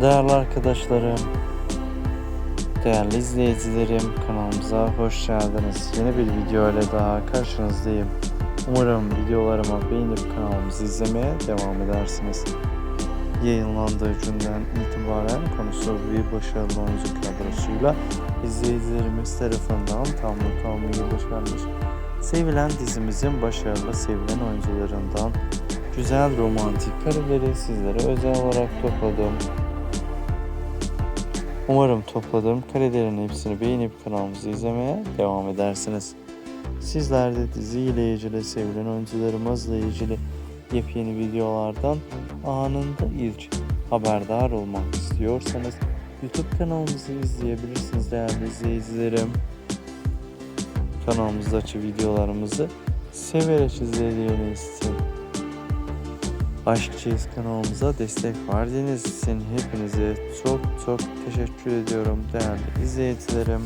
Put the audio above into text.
Değerli arkadaşlarım, değerli izleyicilerim kanalımıza hoş geldiniz. Yeni bir video ile daha karşınızdayım. Umarım videolarımı beğenip kanalımızı izlemeye devam edersiniz. Yayınlandığı günden itibaren konusu bir başarılı oyuncu kadrosuyla izleyicilerimiz tarafından tam almayı başarmış. Sevilen dizimizin başarılı sevilen oyuncularından güzel romantik kareleri sizlere özel olarak topladım. Umarım topladığım karelerin hepsini beğenip kanalımızı izlemeye devam edersiniz. Sizler de dizi ile ilgili sevilen oyuncularımızla ilgili yepyeni videolardan anında ilk haberdar olmak istiyorsanız YouTube kanalımızı izleyebilirsiniz değerli izleyicilerim. Kanalımızdaki videolarımızı severek izlediğiniz için Aşkçıyız kanalımıza destek verdiğiniz için hepinize çok çok teşekkür ediyorum değerli izleyicilerim.